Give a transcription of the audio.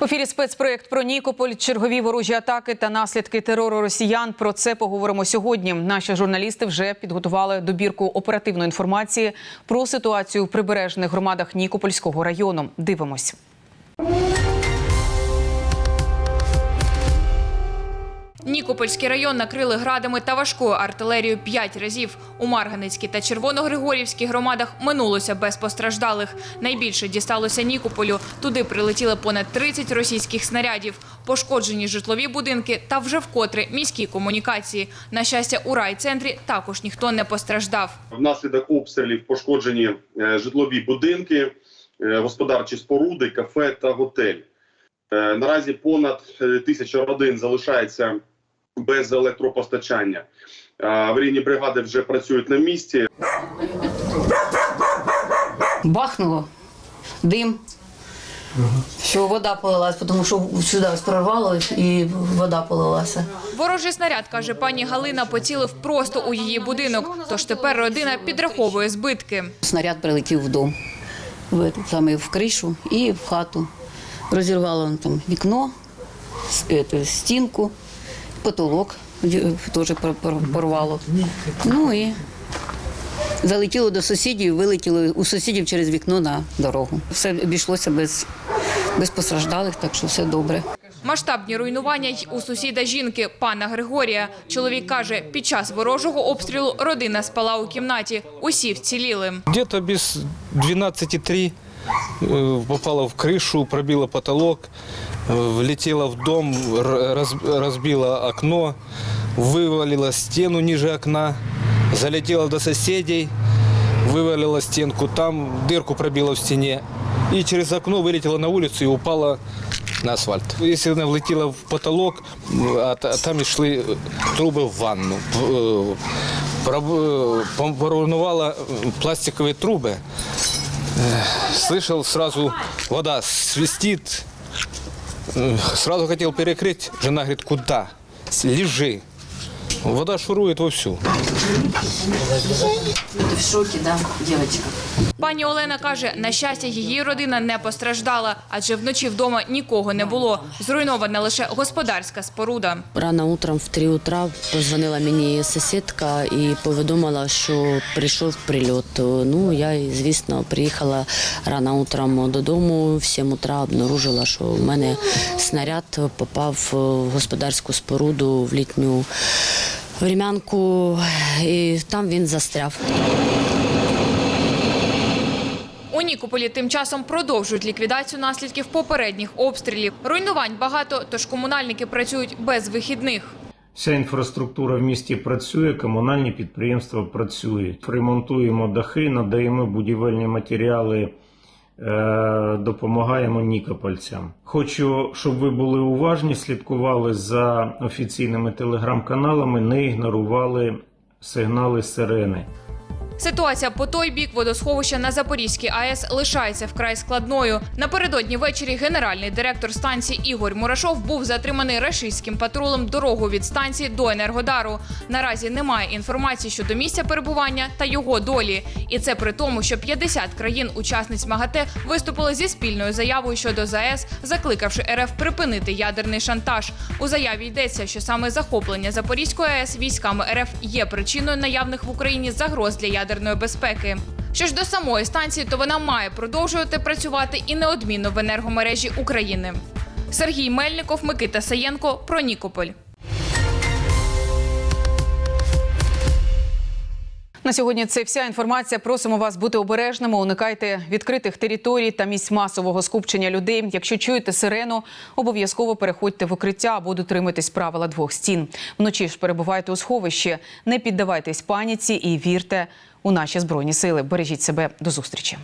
В ефірі спецпроєкт про Нікополь, чергові ворожі атаки та наслідки терору росіян. Про це поговоримо сьогодні. Наші журналісти вже підготували добірку оперативної інформації про ситуацію в прибережних громадах Нікопольського району. Дивимось. Нікопольський район накрили градами та важкою артилерією п'ять разів. У Марганецькій та Червоногригорівській громадах минулося без постраждалих. Найбільше дісталося Нікополю. Туди прилетіли понад 30 російських снарядів. Пошкоджені житлові будинки та вже вкотре міські комунікації. На щастя, у райцентрі також ніхто не постраждав. Внаслідок обстрілів пошкоджені е, житлові будинки, е, господарчі споруди, кафе та готель. Е, Наразі понад тисяча родин залишається без електропостачання. Е, Аварійні бригади вже працюють на місці. бахнуло, дим. Що вода полилась, тому що сюди ось прорвалося і вода полилася. Ворожий снаряд, каже пані Галина, поцілив просто у її будинок. Тож тепер родина підраховує збитки. Снаряд прилетів в дом, в, кришу і в хату. Розірвало там вікно, стінку, потолок теж пор- пор- порвало. Ну і залетіло до сусідів, вилетіло у сусідів через вікно на дорогу. Все обійшлося без, без постраждалих, так що все добре. Масштабні руйнування й у сусіда жінки, пана Григорія. Чоловік каже, під час ворожого обстрілу родина спала у кімнаті. Усі вціліли. Где-то без 12.3 э, попала в крышу, пробила потолок, э, влетела в дом, р- раз- разбила окно, вывалила стену ниже окна, залетела до соседей, вывалила стенку, там дырку пробила в стене и через окно вылетела на улицу и упала на асфальт. Если она влетела в потолок, а та- там и шли трубы в ванну. Э, проб- э, пом- Поруйнувала э, пластиковые трубы. Э, Слышал сразу, вода свистит. Э, Сразу хотел перекрыть. Жена говорит, куда? Лежи. Вода шурует вовсю. В шокі, да, дівчинка. Пані Олена каже, на щастя, її родина не постраждала, адже вночі вдома нікого не було. Зруйнована лише господарська споруда. Рано утром в 3 утра позвонила мені сусідка і повідомила, що прийшов прильот. Ну, я, звісно, приїхала рано утром додому, в 7 утра обнаружила, що в мене снаряд попав в господарську споруду в літню врем'янку, і там він застряв. У Нікополі тим часом продовжують ліквідацію наслідків попередніх обстрілів. Руйнувань багато, тож комунальники працюють без вихідних. Вся інфраструктура в місті працює, комунальні підприємства працюють. Ремонтуємо дахи, надаємо будівельні матеріали, допомагаємо нікопольцям. Хочу, щоб ви були уважні, слідкували за офіційними телеграм-каналами, не ігнорували сигнали сирени. Ситуація по той бік водосховища на Запорізькій АЕС лишається вкрай складною. Напередодні ввечері генеральний директор станції Ігор Мурашов був затриманий рашистським патрулем дорогу від станції до Енергодару. Наразі немає інформації щодо місця перебування та його долі. І це при тому, що 50 країн-учасниць МАГАТЕ виступили зі спільною заявою щодо ЗАЕС, закликавши РФ припинити ядерний шантаж. У заяві йдеться, що саме захоплення Запорізької АЕС військами РФ є причиною наявних в Україні загроз для ядерної безпеки. Що ж до самої станції, то вона має продовжувати працювати і неодмінно в енергомережі України. Сергій Мельников, Микита Саєнко про Нікополь. На сьогодні це вся інформація. Просимо вас бути обережними. Уникайте відкритих територій та місць масового скупчення людей. Якщо чуєте сирену, обов'язково переходьте в укриття або дотримуйтесь правила двох стін. Вночі ж перебувайте у сховищі, не піддавайтесь паніці і вірте у наші збройні сили. Бережіть себе до зустрічі.